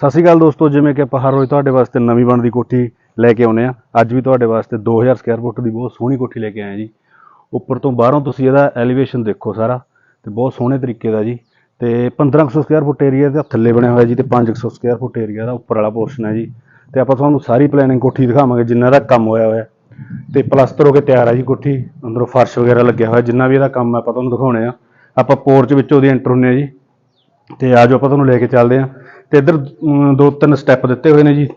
ਸਤਿ ਸ਼੍ਰੀ ਅਕਾਲ ਦੋਸਤੋ, ਜਿਵੇਂ ਕਿ ਆਪਾਂ ਹਰ ਰੋਜ਼ ਤੁਹਾਡੇ ਵਾਸਤੇ ਨਵੀਂ ਬਣਦੀ ਕੋਠੀ ਲੈ ਕੇ ਆਉਨੇ ਆ ਅੱਜ ਵੀ ਤੁਹਾਡੇ ਵਾਸਤੇ 2000 ਸਕੁਅਰ ਫੁੱਟ ਦੀ ਬਹੁਤ ਸੋਹਣੀ ਕੋਠੀ ਲੈ ਕੇ ਆਏ ਆ ਜੀ। ਉੱਪਰ ਤੋਂ ਬਾਹਰੋਂ ਤੁਸੀਂ ਇਹਦਾ ਐਲੀਵੇਸ਼ਨ ਦੇਖੋ ਸਾਰਾ, ਤੇ ਬਹੁਤ ਸੋਹਣੇ ਤਰੀਕੇ ਦਾ ਜੀ। ਤੇ 1500 ਸਕੁਅਰ ਫੁੱਟ ਏਰੀਆ ਦੇ ਥੱਲੇ ਬਣਿਆ ਹੋਇਆ ਜੀ, ਤੇ 500 ਸਕੁਅਰ ਫੁੱਟ ਏਰੀਆ ਦਾ ਉੱਪਰ ਵਾਲਾ ਪੋਰਸ਼ਨ ਹੈ ਜੀ। ਤੇ ਆਪਾਂ ਤੁਹਾਨੂੰ ਸਾਰੀ ਪਲੈਨਿੰਗ ਕੋਠੀ ਦਿਖਾਵਾਂਗੇ, ਜਿੰਨਾ ਦਾ ਕੰਮ ਹੋਇਆ ਹੋਇਆ। ਤੇ ਪਲਸਤਰ ਹੋ ਕੇ ਤਿਆਰ ਹੈ ਜੀ ਕੋਠੀ, ਅੰਦਰੋਂ ਫਰਸ਼ ਵਗੈਰਾ ਲੱਗਿਆ ਹੋਇਆ, ਜਿੰਨਾ ਵੀ ਇਹਦਾ ਕੰਮ ਆਪਾਂ ਤੁਹਾਨੂੰ ਦਿਖਾਉਣੇ ਆ। ਆਪਾਂ ਪੋਰਚ ਵਿੱਚੋਂ ਉਹਦੀ ਐਂਟਰ ਹੁੰਨੇ ਆ ਜੀ। ਤੇ ਆਜੋ ਆਪਾਂ ਤੁਹਾਨੂੰ ਲੈ ਕੇ ਚੱਲਦੇ ਹਾਂ। ਤੇ ਇੱਧਰ ਦੋ ਤਿੰਨ ਸਟੈਪ ਦਿੱਤੇ ਹੋਏ ਨੇ ਜੀ।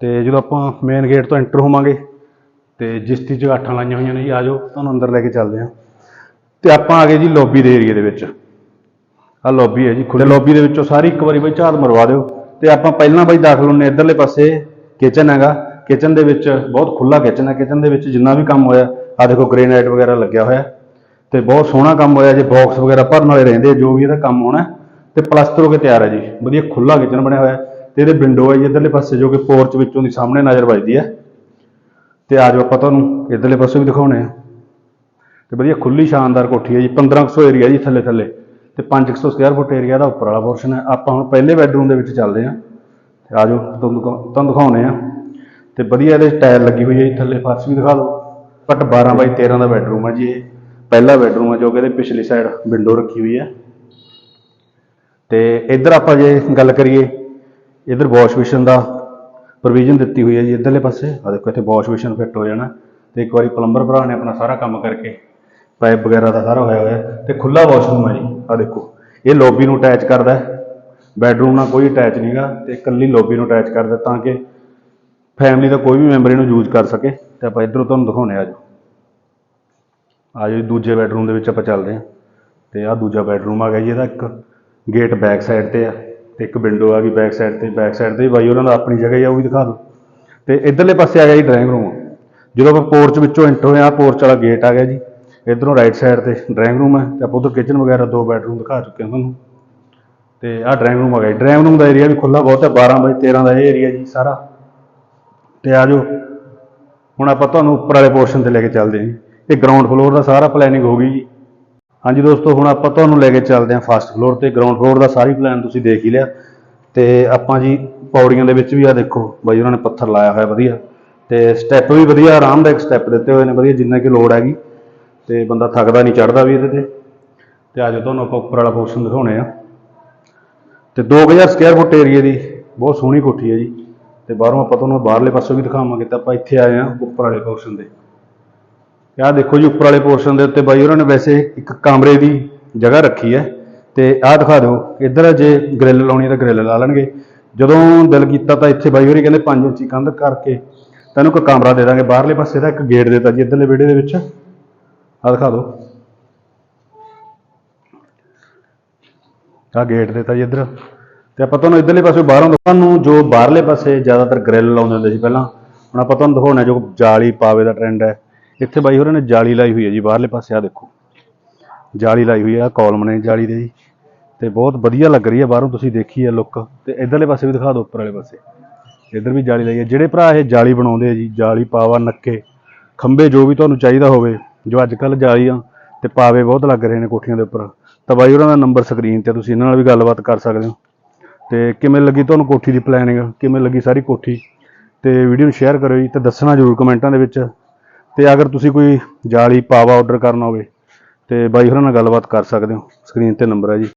ਤੇ ਜਦੋਂ ਆਪਾਂ ਮੇਨ ਗੇਟ ਤੋਂ ਐਂਟਰ ਹੋਵਾਂਗੇ ਤੇ ਜਿਸਤੀ ਚਗਾਠਾਂ ਲਾਈਆਂ ਹੋਈਆਂ ਨੇ ਜੀ ਆਜੋ ਤੁਹਾਨੂੰ ਅੰਦਰ ਲੈ ਕੇ ਚੱਲਦੇ ਹਾਂ। ਤੇ ਆਪਾਂ ਆ ਗਏ ਜੀ ਲੌਬੀ ਦੇ ਏਰੀਆ ਦੇ ਵਿੱਚ। ਆ ਲੌਬੀ ਹੈ ਜੀ ਖੁੱਲੇ ਲੌਬੀ ਦੇ ਵਿੱਚੋਂ ਸਾਰੀ ਇੱਕ ਵਾਰੀ ਬਈ ਝਾਤ ਮਰਵਾ ਦਿਓ। ਤੇ ਆਪਾਂ ਪਹਿਲਾਂ ਬਈ ਦਾਖਲ ਹੁੰਨੇ ਇੱਧਰਲੇ ਪਾਸੇ ਕਿਚਨ ਹੈਗਾ। ਕਿਚਨ ਦੇ ਵਿੱਚ ਬਹੁਤ ਖੁੱਲਾ ਕਿਚਨ ਹੈ। ਕਿਚਨ ਦੇ ਵਿੱਚ ਜਿੰਨਾ ਵੀ ਕੰਮ ਹੋਇਆ ਆ ਦੇਖੋ ਗ੍ਰੇਨਾਈਟ ਵਗੈਰਾ ਲੱਗਿਆ ਹੋਇਆ। ਤੇ ਬਹੁਤ ਸੋਹਣਾ ਕੰਮ ਹੋਇਆ ਜੇ ਬਾਕਸ ਵਗੈਰਾ ਭਰਨ ਵਾਲੇ ਰਹਿੰਦੇ ਆ, ਜੋ ਵੀ ਇਹਦਾ ਕੰਮ ਹੋਣਾ। ਤੇ ਪਲਸਤਰ ਹੋ ਕੇ ਤਿਆਰ ਹੈ ਜੀ। ਵਧੀਆ ਖੁੱਲਾ ਕਿਚਨ ਬਣਿਆ ਹੋਇਆ ਹੈ ਤੇ ਇਹਦੇ ਵਿੰਡੋ ਹੈ ਜੀ ਇੱਧਰਲੇ ਪਾਸੇ ਜੋ ਕਿ ਪੋਰਚ ਵਿੱਚੋਂ ਦੀ ਸਾਹਮਣੇ ਨਜ਼ਰ ਵੱਜਦੀ ਹੈ। ਤੇ ਆਜੋ ਆਪਾਂ ਤੁਹਾਨੂੰ ਇੱਧਰਲੇ ਪਾਸੇ ਵੀ ਦਿਖਾਉਣੇ ਆ। ਤੇ ਵਧੀਆ ਖੁੱਲੀ ਸ਼ਾਨਦਾਰ ਕੋਠੀ ਹੈ ਜੀ 1500 ਏਰੀਆ ਜੀ ਥੱਲੇ ਥੱਲੇ। ਤੇ 500 ਸਕੁਅਰ ਫੁੱਟ ਏਰੀਆ ਦਾ ਉੱਪਰ ਵਾਲਾ ਪੋਰਸ਼ਨ ਹੈ। ਆਪਾਂ ਹੁਣ ਪਹਿਲੇ ਬੈੱਡਰੂਮ ਦੇ ਵਿੱਚ ਚੱਲਦੇ ਹਾਂ। ਤੇ ਆਜੋ ਤੁਹਾਨੂੰ ਦਿਖਾ- ਤੁਹਾਨੂੰ ਦਿਖਾਉਣੇ ਆ। ਤੇ ਵਧੀਆ ਇਹਦੇ ਟਾਇਲ ਲੱਗੀ ਹੋਈ ਹੈ ਜੀ, ਥੱਲੇ ਫਰਸ਼ ਵੀ ਦਿਖਾ ਦਿਓ। ਬਟ 12 ਬਾਈ 13 ਦਾ ਬੈੱਡਰੂਮ ਹੈ ਜੀ ਇਹ। ਪਹਿਲਾ ਬੈੱਡਰੂਮ ਹੈ ਜੋ ਕਿ ਇਹਦੇ ਪਿਛਲੀ ਸਾਈਡ ਵਿੰਡੋ ਰੱਖੀ ਹੋਈ ਹੈ। ਤੇ ਇੱਧਰ ਆਪਾਂ ਜੇ ਗੱਲ ਕਰੀਏ, ਇੱਧਰ ਵਾਸ਼ ਬੇਸਿਨ ਦਾ ਪ੍ਰੋਵੀਜ਼ਨ ਦਿੱਤੀ ਹੋਈ ਹੈ ਜੀ ਇੱਧਰਲੇ ਪਾਸੇ। ਆ ਦੇਖੋ, ਇੱਥੇ ਵਾਸ਼ ਬੇਸਿਨ ਫਿੱਟ ਹੋ ਜਾਣਾ। ਤੇ ਇੱਕ ਵਾਰੀ ਪਲੰਬਰ ਭਰਾ ਨੇ ਆਪਣਾ ਸਾਰਾ ਕੰਮ ਕਰਕੇ ਪਾਈਪ ਵਗੈਰਾ ਦਾ ਸਾਰਾ ਹੋਇਆ ਹੋਇਆ ਹੈ ਤੇ ਖੁੱਲਾ ਵਾਸ਼ਰੂਮ ਹੈ ਜੀ। ਆ ਦੇਖੋ, ਇਹ ਲੌਬੀ ਨੂੰ ਅਟੈਚ ਕਰਦਾ ਹੈ। ਬੈੱਡਰੂਮ ਨਾਲ ਕੋਈ ਅਟੈਚ ਨਹੀਂਗਾ ਤੇ ਇਕੱਲੀ ਲੌਬੀ ਨੂੰ ਅਟੈਚ ਕਰਦਾ ਤਾਂ ਕਿ ਫੈਮਿਲੀ ਦਾ ਕੋਈ ਵੀ ਮੈਂਬਰ ਇਹਨੂੰ ਯੂਜ਼ ਕਰ ਸਕੇ। ਤੇ ਆਪਾਂ ਇੱਧਰੋਂ ਤੁਹਾਨੂੰ ਦਿਖਾਉਣੇ ਆ ਜੀ ਆ ਜੀ, ਦੂਜੇ ਬੈਡਰੂਮ ਦੇ ਵਿੱਚ ਆਪਾਂ ਚੱਲਦੇ ਹਾਂ। ਤੇ ਆ ਦੂਜਾ ਬੈਡਰੂਮ ਆ ਗਿਆ ਜੀ, ਇਹਦਾ ਇੱਕ ਗੇਟ ਬੈਕ ਸਾਈਡ ਤੇ ਆ ਤੇ ਇੱਕ ਵਿੰਡੋ ਆ ਗਈ ਬੈਕ ਸਾਈਡ ਤੇ ਬੈਕ ਸਾਈਡ ਤੇ ਵੀ ਬਾਈ ਉਹਨਾਂ ਦਾ ਆਪਣੀ ਜਗ੍ਹਾ ਹੀ ਆ, ਉਹ ਵੀ ਦਿਖਾ ਦਿਓ। ਤੇ ਇਧਰਲੇ ਪਾਸੇ ਆ ਗਿਆ ਜੀ ਡਰਾਇੰਗ ਰੂਮ ਜਦੋਂ ਆਪਾਂ ਪੋਰਚ ਵਿੱਚੋਂ ਐਂਟਰ ਹੋਏ ਆ ਪੋਰਚ ਵਾਲਾ ਗੇਟ ਆ ਗਿਆ ਜੀ। ਇਧਰੋਂ ਰਾਈਟ ਸਾਈਡ ਤੇ ਡਰਾਇੰਗ ਰੂਮ ਹੈ ਤੇ ਆਪਾਂ ਉਧਰ ਕਿਚਨ ਵਗੈਰਾ ਦੋ ਬੈਡਰੂਮ ਦਿਖਾ ਚੁੱਕੇ ਹਾਂ ਤੁਹਾਨੂੰ। ਤੇ ਆਹ ਡਰਾਇੰਗ ਰੂਮ ਆ ਗਿਆ ਡਰਾਇੰਗ ਰੂਮ ਦਾ ਏਰੀਆ ਵੀ ਖੁੱਲਾ ਬਹੁਤ ਹੈ 12 ਬਾਈ 13 ਦਾ ਇਹ ਏਰੀਆ ਜੀ ਸਾਰਾ। ਤੇ ਆ ਜਾਓ। ਹੁਣ ਆਪਾਂ ਤੁਹਾਨੂੰ ਉੱਪਰ ਵਾਲੇ ਪੋਰਸ਼ਨ ਤੇ ਲੈ ਕੇ ਚੱਲਦੇ ਹਾਂ ਜੀ। ਇਹ ਗਰਾਊਂਡ ਫਲੋਰ ਦਾ ਸਾਰਾ ਪਲੈਨਿੰਗ ਹੋ ਗਈ ਜੀ। ਹਾਂਜੀ ਦੋਸਤੋ, ਹੁਣ ਆਪਾਂ ਤੁਹਾਨੂੰ ਲੈ ਕੇ ਚੱਲਦੇ ਹਾਂ ਫਸਟ ਫਲੋਰ ਤੇ। ਗਰਾਊਂਡ ਫਲੋਰ ਦਾ ਸਾਰੀ ਪਲਾਨ ਤੁਸੀਂ ਦੇਖ ਹੀ ਲਿਆ। ਤੇ ਆਪਾਂ ਜੀ ਪੌੜੀਆਂ ਦੇ ਵਿੱਚ ਵੀ ਆ ਦੇਖੋ, ਬਾਈ ਉਹਨਾਂ ਨੇ ਪੱਥਰ ਲਾਇਆ ਹੋਇਆ ਵਧੀਆ। ਤੇ ਸਟੈਪ ਵੀ ਵਧੀਆ, ਆਰਾਮਦਾਇਕ ਸਟੈਪ ਦਿੱਤੇ ਹੋਏ ਨੇ, ਵਧੀਆ ਜਿੰਨਾ ਕਿ ਲੋੜ ਹੈਗੀ। ਤੇ ਬੰਦਾ ਥੱਕਦਾ ਨਹੀਂ ਚੜਦਾ ਵੀ ਇਹਦੇ ਤੇ। ਤੇ ਅੱਜ ਤੁਹਾਨੂੰ ਆਪਾਂ ਉੱਪਰ ਵਾਲਾ ਪੋਰਸ਼ਨ ਦਿਖਾਉਣੇ ਆ। ਤੇ 2000 ਸਕੁਅਰ ਫੁੱਟ ਏਰੀਆ ਦੀ, ਬਹੁਤ ਸੋਹਣੀ ਕੋਠੀ ਹੈ ਜੀ। ਤੇ ਬਾਹਰੋਂ ਆਪਾਂ ਤੁਹਾਨੂੰ ਬਾਹਰਲੇ ਪਾਸੋਂ ਵੀ ਦਿਖਾਵਾਂਗੇ ਤਾਂ ਆਪਾਂ ਇੱਥੇ ਆਏ ਆ ਉੱਪਰ ਵਾਲੇ ਪੋਰਸ਼ਨ ਦੇ ਆਹ ਦੇਖੋ ਜੀ ਉੱਪਰ ਵਾਲੇ ਪੋਰਸ਼ਨ ਦੇ ਉੱਤੇ ਬਾਈ ਉਹਨਾਂ ਨੇ ਵੈਸੇ ਇੱਕ ਕਮਰੇ ਦੀ ਜਗ੍ਹਾ ਰੱਖੀ ਹੈ ਤੇ ਆਹ ਦਿਖਾ ਦਿਓ, ਇੱਧਰ ਜੇ ਗ੍ਰਿਲ ਲਾਉਣੀ ਹੈ ਤਾਂ ਗ੍ਰਿਲ ਲਾ ਲੈਣਗੇ। ਜਦੋਂ ਦਿਲ ਕੀਤਾ ਤਾਂ ਇੱਥੇ ਬਾਈ ਹੋਰੀ ਕਹਿੰਦੇ 5 ਇੰਚੀ ਕੰਧ ਕਰਕੇ ਤੈਨੂੰ ਇੱਕ ਕਮਰਾ ਦੇ ਦਾਂਗੇ, ਬਾਹਰਲੇ ਪਾਸੇ ਦਾ ਇੱਕ ਗੇਟ ਦਿੱਤਾ ਜੀ, ਇੱਧਰਲੇ ਵਿਹੜੇ ਦੇ ਵਿੱਚ। ਆਹ ਦਿਖਾ ਦਿਓ। ਆਹ ਗੇਟ ਦਿੱਤਾ ਜੀ ਇੱਧਰ। ਤੇ ਆਪਾਂ ਤੁਹਾਨੂੰ ਇੱਧਰਲੇ ਪਾਸੇ ਬਾਹਰੋਂ ਤੁਹਾਨੂੰ ਜੋ ਬਾਹਰਲੇ ਪਾਸੇ ਜ਼ਿਆਦਾਤਰ ਗ੍ਰਿਲ ਲਾਉਂਦੇ ਹੁੰਦੇ ਸੀ ਪਹਿਲਾਂ। ਹੁਣ ਆਪਾਂ ਤੁਹਾਨੂੰ ਦਿਖਾਉਣਾ, ਜੋ ਜਾਲੀ ਪਾਵੇ ਦਾ ਟ੍ਰੈਂਡ ਹੈ। ਇੱਥੇ ਬਾਈ ਹੋਰਾਂ ਨੇ ਜਾਲੀ ਲਾਈ ਹੋਈ ਹੈ ਜੀ, ਬਾਹਰਲੇ ਪਾਸੇ ਆ ਦੇਖੋ। ਜਾਲੀ ਲਾਈ ਹੋਈ ਹੈ ਆ ਕਾਲਮ ਨੇ ਜਾਲੀ ਦੇ ਜੀ। ਤੇ ਬਹੁਤ ਵਧੀਆ ਲੱਗ ਰਹੀ ਹੈ, ਬਾਹਰੋਂ ਤੁਸੀਂ ਦੇਖੀ ਹੈ ਲੁੱਕ ਤੇ ਇੱਧਰਲੇ ਪਾਸੇ ਵੀ ਦਿਖਾ ਦਿਓ ਉੱਪਰ ਵਾਲੇ ਪਾਸੇ। ਇੱਧਰ ਵੀ ਜਾਲੀ ਲਾਈ ਹੈ। ਜਿਹੜੇ ਭਰਾ ਇਹ ਜਾਲੀ ਬਣਾਉਂਦੇ ਆ ਜੀ, ਜਾਲੀ ਪਾਵਾ ਨੱਕੇ, ਖੰਭੇ ਜੋ ਵੀ ਤੁਹਾਨੂੰ ਚਾਹੀਦਾ ਹੋਵੇ, ਜੋ ਅੱਜ ਕੱਲ ਜਾਲੀਆਂ ਤੇ ਪਾਵੇ ਬਹੁਤ ਲੱਗ ਰਹੇ ਨੇ ਕੋਠੀਆਂ ਦੇ ਉੱਪਰ। ਤਾਂ ਬਾਈ ਉਹਨਾਂ ਦਾ ਨੰਬਰ ਸਕਰੀਨ ਤੇ ਤੁਸੀਂ ਇਹਨਾਂ ਨਾਲ ਵੀ ਗੱਲਬਾਤ ਕਰ ਸਕਦੇ ਹੋ। ਤੇ ਕਿਵੇਂ ਲੱਗੀ ਤੁਹਾਨੂੰ ਕੋਠੀ ਦੀ ਪਲੈਨਿੰਗ ਕਿਵੇਂ ਲੱਗੀ ਸਾਰੀ ਕੋਠੀ? ਤੇ ਵੀਡੀਓ ਨੂੰ ਸ਼ੇਅਰ ਕਰਿਓ ਜੀ, ਤੇ ਦੱਸਣਾ ਜ਼ਰੂਰ ਕਮੈਂਟਾਂ ਦੇ ਵਿੱਚ। ਤੇ ਅਗਰ ਤੁਸੀਂ ਕੋਈ ਜਾਲੀ ਪਾਵਾ ਆਰਡਰ ਕਰਨਾ ਹੋਵੇ ਤੇ ਬਾਈ ਹੋਰਾਂ ਨਾਲ ਗੱਲਬਾਤ ਕਰ ਸਕਦੇ ਹੋ। ਸਕਰੀਨ ਤੇ ਨੰਬਰ ਹੈ ਜੀ।